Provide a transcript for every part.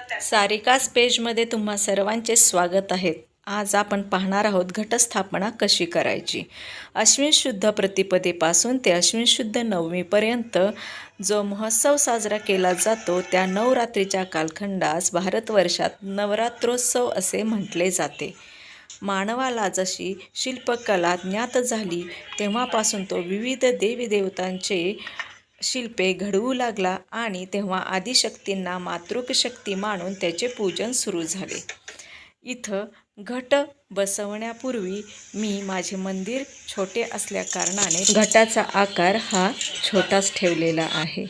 सारिकास पेजमध्ये तुम्हा सर्वांचे स्वागत आहे. आज आपण पाहणार आहोत घटस्थापना कशी करायची? अश्विन शुद्ध प्रतिपदेपासून ते अश्विन शुद्ध नवमीपर्यंत जो महोत्सव साजरा केला जातो त्या नवरात्रीच्या कालखंडास भारतवर्षात नवरात्रोत्सव असे म्हटले जाते. मानवाला जशी शिल्पकला ज्ञात झाली तेव्हापासून तो विविध देवी देवतांचे शिल्पे घडवू लागला आणि तेव्हा आदिशक्तींना मातृक शक्ती मानून त्याचे पूजन सुरू झाले. इथं घट बसवण्यापूर्वी मी माझे मंदिर छोटे असल्याकारणाने घटाचा आकार हा छोटाच ठेवलेला आहे.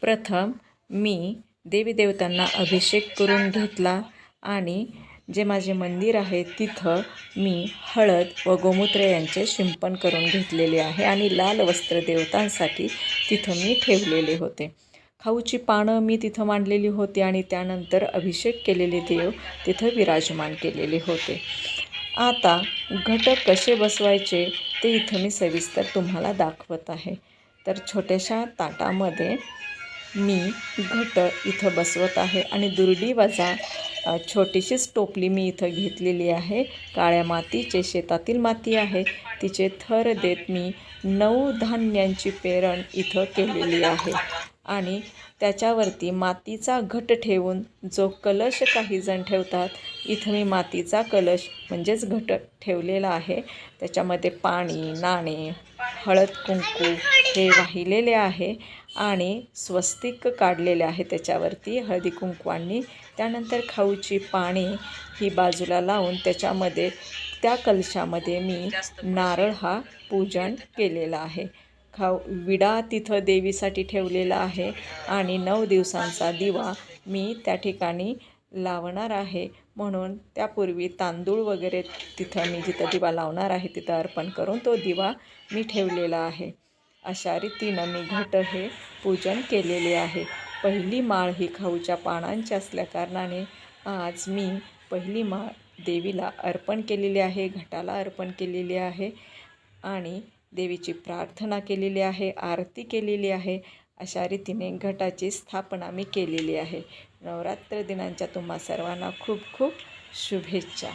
प्रथम मी देवी देवतांना अभिषेक करून घेतला आणि जे माझे मंदिर आहे तिथं मी हळद व गोमूत्र यांचे शिंपण करून घेतलेले आहे आणि लाल वस्त्र देवतांसाठी तिथं मी ठेवलेले होते. खाऊची पानं मी तिथं मांडलेली होती आणि त्यानंतर अभिषेक केलेले देव तिथं विराजमान केलेले होते. आता घट कसे बसवायचे ते इथं मी सविस्तर तुम्हाला दाखवत आहे. तर छोट्याशा ताटामध्ये मी घट इथं बसवत आहे आणि दुर्डी वजा छोटीशीच टोपली मी इथं घेतलेली आहे. काळ्या मातीचे शेतातील माती आहे. तिचे थर देत मी नऊ धान्यांची पेरण इथं केलेली आहे. आणि त्याच्यावरती मातीचा घट ठेवून जो कलश काही जण ठेवतात इथं मी मातीचा कलश म्हणजेच घट ठेवलेला आहे. त्याच्यामध्ये पाणी नाणे हळद कुंकू हे वाहिलेले आहे आणि स्वस्तिक काढलेले आहे त्याच्यावरती. हळदी कुंकवांनी. त्यानंतर खाऊची पाणी ही बाजूला लावून त्याच्यामध्ये त्या कलशामध्ये मी नारळ हा पूजन केलेला आहे. खाऊ विडा तिथं देवीसाठी ठेवलेला आहे आणि नऊ दिवसांचा दिवा मी त्या ठिकाणी लावणार आहे. म्हणून त्यापूर्वी तांदूळ वगैरे तिथं मी जिथं दिवा लावणार आहे तिथं अर्पण करून तो दिवा मी ठेवलेला आहे. अशा रीतीनं मी घट हे पूजन केलेले आहे. पहिली माळ ही खाऊच्या पानांची असल्याकारणाने आज मी पहिली माळ देवीला अर्पण केलेली आहे घटाला अर्पण केलेली आहे आणि देवीची प्रार्थना केलेली आहे आरती केलेली आहे. अशा रीतीने घटाची स्थापना मी केलेली आहे. नवरात्र दिनांच्या तुम्हा सर्वांना खूप खूप शुभेच्छा.